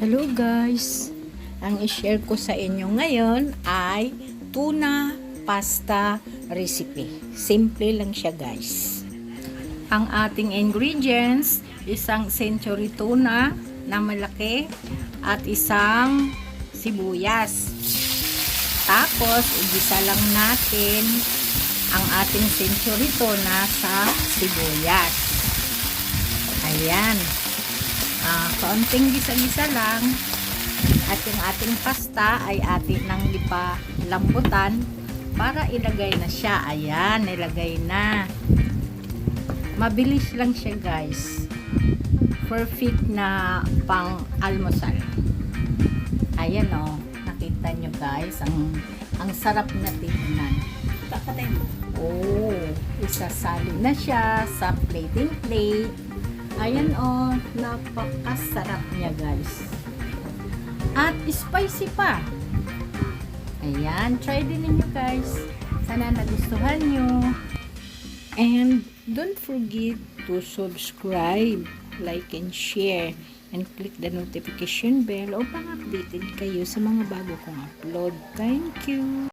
Hello guys! Ang i-share ko sa inyo ngayon ay tuna pasta recipe. Simple lang siya guys. Ang ating ingredients, isang century tuna na malaki at isang sibuyas. Tapos, igisa lang natin ang ating century tuna sa sibuyas. Ayan. Ah, kaunting gisa-gisa lang. At yung ating pasta ay atin nang ipalambutan para ilagay na siya. Ayan, nilagay na. Mabilis lang siya guys. Perfect na pang almusal. Ayan o. Oh, nakita nyo guys. Ang, ang sarap na tignan. Oh, isasali na siya sa plating plate. Ayan oh, napakasarap niya guys. At spicy pa. Ayan, try din ninyo guys. Sana nagustuhan nyo. And don't forget to subscribe, like and share, and click the notification bell upang updated kayo sa mga bago kong upload. Thank you!